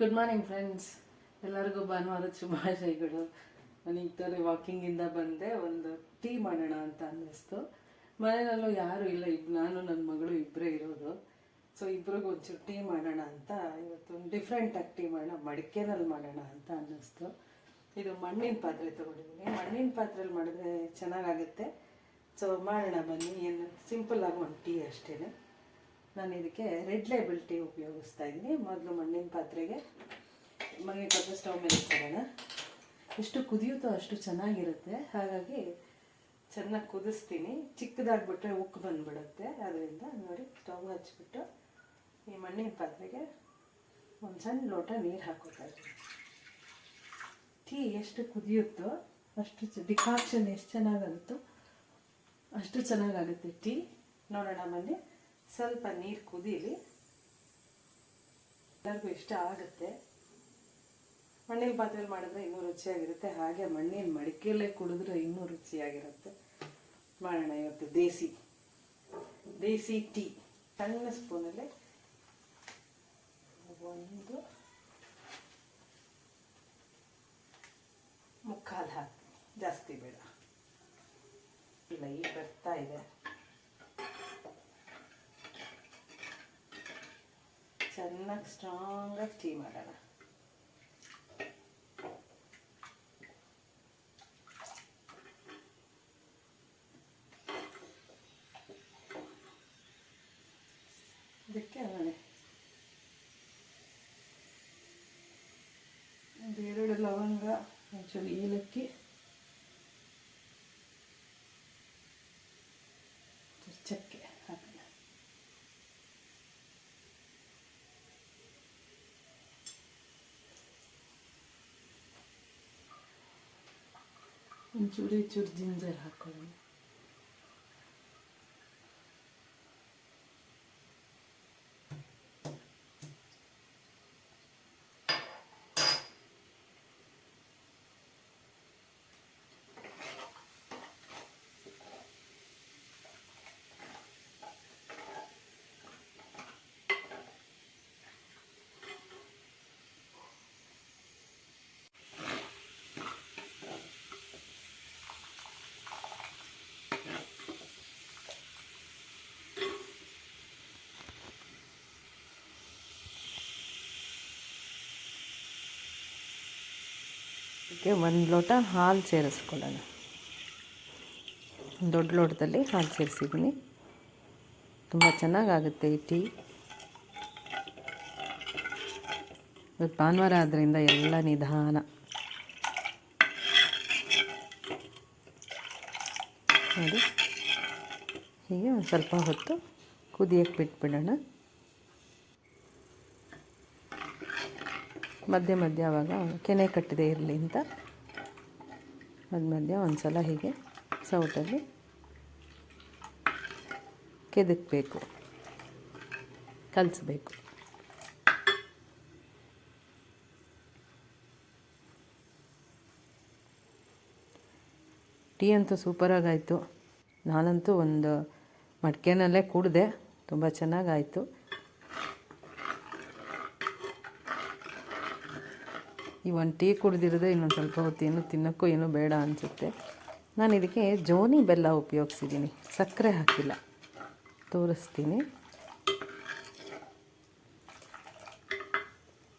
Good morning friends ಎಲ್ಲರಿಗೂ ಭಾನುವಾರ ಶುಭಾಶಯಗಳು. ನಾನು ಈಗ ತಾನೇ ವಾಕಿಂಗಿಂದ ಬಂದೆ ಒಂದು ಟೀ ಮಾಡೋಣ ಅಂತ ಅನ್ನಿಸ್ತು. ಮನೆಯಲ್ಲೂ ಯಾರೂ ಇಲ್ಲ. ಇಬ್, ನಾನು ನನ್ನ ಮಗಳು ಇಬ್ಬರೇ ಇರೋದು. ಸೊ ಇಬ್ರಿಗೂ ಒಂಚೂರು ಟೀ ಮಾಡೋಣ ಅಂತ ಇವತ್ತು ಡಿಫ್ರೆಂಟಾಗಿ ಟೀ ಮಾಡೋಣ ಮಡಿಕೆನಲ್ಲಿ ಮಾಡೋಣ ಅಂತ ಅನ್ನಿಸ್ತು. ಇದು ಮಣ್ಣಿನ ಪಾತ್ರೆ ತೊಗೊಂಡಿದ್ದೀನಿ. ಮಣ್ಣಿನ ಪಾತ್ರೆಯಲ್ಲಿ ಮಾಡಿದ್ರೆ ಚೆನ್ನಾಗಾಗುತ್ತೆ. ಸೊ ಮಾಡೋಣ ಬನ್ನಿ. ಏನು ಸಿಂಪಲ್ ಆಗಿ ಒಂದು ಟೀ ಅಷ್ಟೇ ನಾನು ಇದಕ್ಕೆ ರೆಡ್ ಲೇಬಲ್ ಟೀ ಉಪಯೋಗಿಸ್ತಾ ಇದ್ದೀನಿ. ಮೊದಲು ಮಣ್ಣಿನ ಪಾತ್ರೆಗೆ. ಮಣ್ಣಿನ ಪಾತ್ರೆ ಸ್ಟವ್ ಮೇಲೆ ಇಟ್ಕೊಳ್ಳೋಣ. ಎಷ್ಟು ಕುದಿಯುತ್ತೋ ಅಷ್ಟು ಚೆನ್ನಾಗಿರುತ್ತೆ. ಹಾಗಾಗಿ ಚೆನ್ನಾಗಿ ಕುದಿಸ್ತೀನಿ. ಚಿಕ್ಕದಾಗ್ಬಿಟ್ರೆ ಉಕ್ಕು ಬಂದ್ಬಿಡುತ್ತೆ. ಅದರಿಂದ ನೋಡಿ ಸ್ಟವ್ ಹಚ್ಬಿಟ್ಟು ಈ ಮಣ್ಣಿನ ಪಾತ್ರೆಗೆ ಒಂದು ಸಣ್ಣ ಲೋಟ ನೀರು ಹಾಕೋತಾ ಇದ್ದೀನಿ. ಟೀ ಎಷ್ಟು ಕುದಿಯುತ್ತೋ ಅಷ್ಟು ಡಿಕಾಕ್ಷನ್ ಎಷ್ಟು ಚೆನ್ನಾಗಾಗುತ್ತೋ ಅಷ್ಟು ಚೆನ್ನಾಗಾಗುತ್ತೆ ಟೀ ನೋಡೋಣ ಬನ್ನಿ. ಸ್ವಲ್ಪ ನೀರು ಕುದೀಲಿ. ಎಲ್ಲರಿಗೂ ಇಷ್ಟ ಆಗುತ್ತೆ. ಮಣ್ಣಿನ ಪಾತ್ರೆಯಲ್ಲಿ ಮಾಡಿದ್ರೆ ಇನ್ನೂ ರುಚಿಯಾಗಿರುತ್ತೆ. ಹಾಗೆ ಮಣ್ಣಿನ ಮಡಿಕೆಯಲ್ಲೇ ಕುಡಿದ್ರೆ ಇನ್ನೂ ರುಚಿಯಾಗಿರುತ್ತೆ. ಮಾಡೋಣ ಇವತ್ತು ದೇಸಿ ದೇಸಿ ಟೀ. ಸಣ್ಣ ಸ್ಪೂನಲ್ಲಿ ಒಂದು ಮುಕ್ಕಾಲು ಹಾಕಿ ಜಾಸ್ತಿ ಬೇಡ. ಈಗ ಬರ್ತಾ ಇದೆ. ಚೆನ್ನಾಗಿ ಸ್ಟ್ರಾಂಗಾಗಿ ಟೀ ಮಾಡೋಣ ಇದಕ್ಕೆ ಆಮೇಲೆ ಒಂದು ಎರಡು ಲವಂಗ ಒಂಚೂರು ಏಲಕ್ಕಿ চুরি চুর জিঞ্জার হাক করে ಇದಕ್ಕೆ ಒಂದು ಲೋಟ ಹಾಲು ಸೇರಿಸ್ಕೊಳ್ಳೋಣ. ದೊಡ್ಡ ಲೋಟದಲ್ಲಿ ಹಾಲು ಸೇರಿಸಿದ್ದೀನಿ. ತುಂಬ ಚೆನ್ನಾಗಾಗುತ್ತೆ ಈ ಟೀ. ಇವತ್ತು ಭಾನುವಾರ ಆದ್ದರಿಂದ ಎಲ್ಲ ನಿಧಾನ. ನೋಡಿ. ಹೀಗೆ ಒಂದು ಸ್ವಲ್ಪ ಹೊತ್ತು ಕುದಿಯಕ್ಕೆ ಬಿಟ್ಬಿಡೋಣ. ಮಧ್ಯೆ ಮಧ್ಯೆ ಆವಾಗ ಕೆನೆ ಕಟ್ಟಿದೆ ಇರಲಿ ಅಂತ. ಮಧ್ಯ ಮಧ್ಯ ಒಂದು ಸಲ ಹೀಗೆ ಸೌಟಲ್ಲಿ ಕೆದಕ್ಬೇಕು, ಕಲಿಸ್ಬೇಕು. ಟೀ ಅಂತೂ ಸೂಪರಾಗಾಯಿತು ನಾನಂತೂ ಒಂದು ಮಡಿಕೆನಲ್ಲೇ ಕುಡಿದೆ. ತುಂಬ ಚೆನ್ನಾಗಾಯಿತು. ಈ ಒಂದು ಟೀ ಕುಡಿದಿರದೆ ಇನ್ನೊಂದು ಸ್ವಲ್ಪ ಹೊತ್ತು ಏನು ತಿನ್ನೋಕ್ಕೂ ಏನೂ ಬೇಡ ಅನಿಸುತ್ತೆ. ನಾನು ಇದಕ್ಕೆ ಜೋನಿ ಬೆಲ್ಲ ಉಪಯೋಗಿಸಿದ್ದೀನಿ. ಸಕ್ಕರೆ ಹಾಕಿಲ್ಲ. ತೋರಿಸ್ತೀನಿ.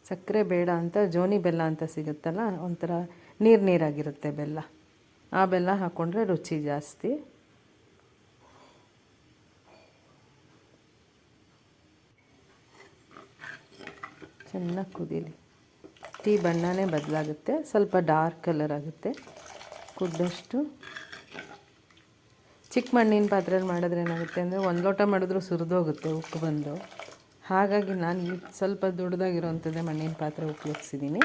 ಸಕ್ಕರೆ ಬೇಡ ಅಂತ, ಜೋನಿ ಬೆಲ್ಲ ಅಂತ ಸಿಗುತ್ತಲ್ಲ, ಒಂಥರ ನೀರು ನೀರಾಗಿರುತ್ತೆ ಬೆಲ್ಲ. ಆ ಬೆಲ್ಲ ಹಾಕ್ಕೊಂಡ್ರೆ ರುಚಿ ಜಾಸ್ತಿ. ಚೆನ್ನಾಗಿ ಕುದೀಲಿ. ಟೀ ಬಣ್ಣನೇ ಬದಲಾಗುತ್ತೆ. ಸ್ವಲ್ಪ ಡಾರ್ಕ್ ಕಲರ್ ಆಗುತ್ತೆ. ಕುದ್ದಷ್ಟು ಚಿಕ್ಕ ಮಣ್ಣಿನ ಪಾತ್ರೆಯಲ್ಲಿ ಮಾಡಿದ್ರೆ ಏನಾಗುತ್ತೆ ಅಂದರೆ ಒಂದು ಲೋಟ ಮಾಡಿದ್ರೂ ಸುರಿದೋಗುತ್ತೆ ಉಪ್ಪು ಬಂದು. ಹಾಗಾಗಿ ನಾನು ಸ್ವಲ್ಪ ದೊಡ್ಡದಾಗಿರೋವಂಥದ್ದೇ ಮಣ್ಣಿನ ಪಾತ್ರೆ ಉಪಯೋಗಿಸಿದ್ದೀನಿ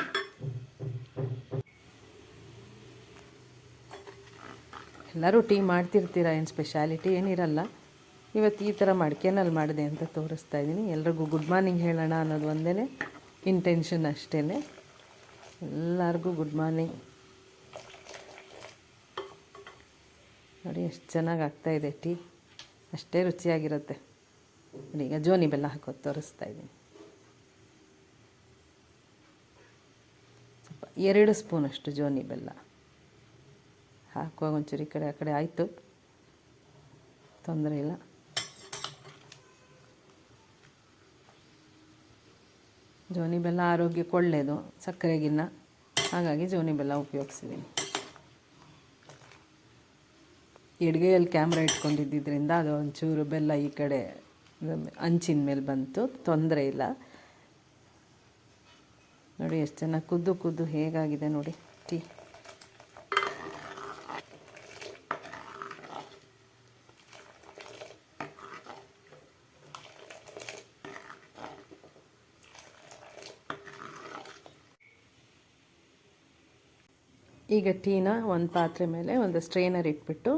ಎಲ್ಲರೂ ಟೀ ಮಾಡ್ತಿರ್ತೀರ? ಏನು ಸ್ಪೆಷಾಲಿಟಿ ಏನಿರಲ್ಲ. ಇವತ್ತು ಈ ಥರ ಮಡಿಕೆನಲ್ಲಿ ಮಾಡಿದೆ ಅಂತ ತೋರಿಸ್ತಾ ಇದ್ದೀನಿ ಎಲ್ರಿಗೂ ಗುಡ್ ಮಾರ್ನಿಂಗ್ ಹೇಳೋಣ ಅನ್ನೋದು ಒಂದೇ ಇಂಟೆನ್ಷನ್ ಅಷ್ಟೇ ಎಲ್ಲರಿಗೂ ಗುಡ್ ಮಾರ್ನಿಂಗ್ ನೋಡಿ, ಎಷ್ಟು ಚೆನ್ನಾಗಿ ಆಗ್ತಾಯಿದೆ ಟೀ. ಅಷ್ಟೇ ರುಚಿಯಾಗಿರುತ್ತೆ. ಈಗ ಜೋನಿ ಬೆಲ್ಲ ಹಾಕೋದು ತೋರಿಸ್ತಾ ಇದ್ದೀನಿ. ಸ್ವಲ್ಪ ಎರಡು ಸ್ಪೂನಷ್ಟು ಜೋನಿ ಬೆಲ್ಲ. ಹಾಕುವಾಗ ಒಂಚೂರು ಈ ಕಡೆ, ಆ ಕಡೆ ಆಯಿತು. ತೊಂದರೆ ಇಲ್ಲ. ಜೋನಿ ಬೆಲ್ಲ ಆರೋಗ್ಯಕ್ಕೆ ಒಳ್ಳೆಯದು ಸಕ್ಕರೆಗಿನ್ನ ಹಾಗಾಗಿ ಜೋನಿ ಬೆಲ್ಲ ಉಪಯೋಗಿಸಿದ್ದೀನಿ ಎಡ್ಗೆಯಲ್ಲಿ ಕ್ಯಾಮ್ರಾ ಇಟ್ಕೊಂಡಿದ್ದರಿಂದ ಅದು ಒಂಚೂರು ಬೆಲ್ಲ ಈ ಕಡೆ ಅಂಚಿನ ಮೇಲೆ ಬಂತು, ತೊಂದರೆ ಇಲ್ಲ. ನೋಡಿ, ಎಷ್ಟು ಚೆನ್ನಾಗಿ ಕುದ್ದು ಕುದ್ದು ಹೇಗಾಗಿದೆ ನೋಡಿ, ಟೀ. ಈಗ ಟೀನ ಒಂದು ಪಾತ್ರೆ ಮೇಲೆ ಒಂದು ಸ್ಟ್ರೈನರ್ ಇಟ್ಬಿಟ್ಟು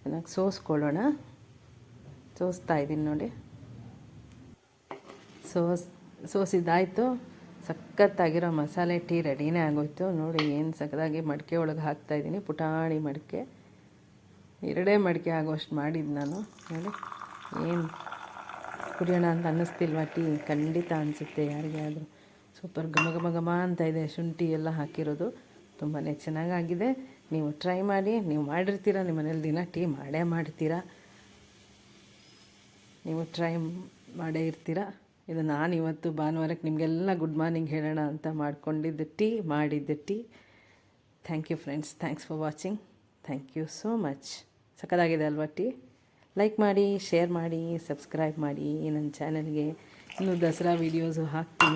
ಚೆನ್ನಾಗಿ ಸೋಸ್ಕೊಳ್ಳೋಣ. ಸೋಸ್ತಾ ಇದ್ದೀನಿ ನೋಡಿ. ಸೋಸ್, ಸೋಸಿದ್ದಾಯಿತು. ಸಖತ್ತಾಗಿರೋ ಮಸಾಲೆ ಟೀ ರೆಡಿನೇ ಆಗೋಯ್ತು. ನೋಡಿ ಏನು ಸಖತ್ತಾಗಿ ಮಡಿಕೆ ಒಳಗೆ ಹಾಕ್ತಾಯಿದ್ದೀನಿ ಪುಟಾಣಿ ಮಡಿಕೆ. ಎರಡೇ ಮಡಿಕೆ ಆಗೋಷ್ಟು ಮಾಡಿದ್ದು ನಾನು. ನೋಡಿ ಏನು ಕುಡಿಯೋಣ ಅಂತ ಅನ್ನಿಸ್ತಿಲ್ವ ಟೀ? ಖಂಡಿತ ಅನಿಸುತ್ತೆ ಯಾರಿಗೆ ಆದರೂ ಸೂಪರ್ ಘಮ ಘಮ ಘಮ ಅಂತ ಇದೆ ಶುಂಠಿ ಎಲ್ಲ ಹಾಕಿರೋದು. ತುಂಬಾ ಚೆನ್ನಾಗಾಗಿದೆ. ನೀವು ಟ್ರೈ ಮಾಡಿ, ನೀವು ಮಾಡಿರ್ತೀರ, ನಿಮ್ಮ ಮನೇಲಿ ದಿನ ಟೀ ಮಾಡೇ ಮಾಡ್ತೀರಾ? ನೀವು ಟ್ರೈ ಮಾಡೇ ಇರ್ತೀರ? ಇದು ನಾನು ಇವತ್ತು ಭಾನುವಾರಕ್ಕೆ ನಿಮಗೆಲ್ಲ ಗುಡ್ ಮಾರ್ನಿಂಗ್ ಹೇಳೋಣ ಅಂತ ಮಾಡ್ಕೊಂಡಿದ್ದ ಟೀ, ಮಾಡಿದ್ದ tea. Thank you friends thanks for watching thank you so much ಸಖತ್ತಾಗಿದೆ ಅಲ್ವಾ ಟೀ? ಲೈಕ್ ಮಾಡಿ ಶೇರ್ ಮಾಡಿ ಸಬ್ಸ್ಕ್ರೈಬ್ ಮಾಡಿ. ನನ್ನ ಚಾನಲ್ಗೆ ಇನ್ನೂ ದಸರಾ ವೀಡಿಯೋಸು ಹಾಕ್ತೀನಿ.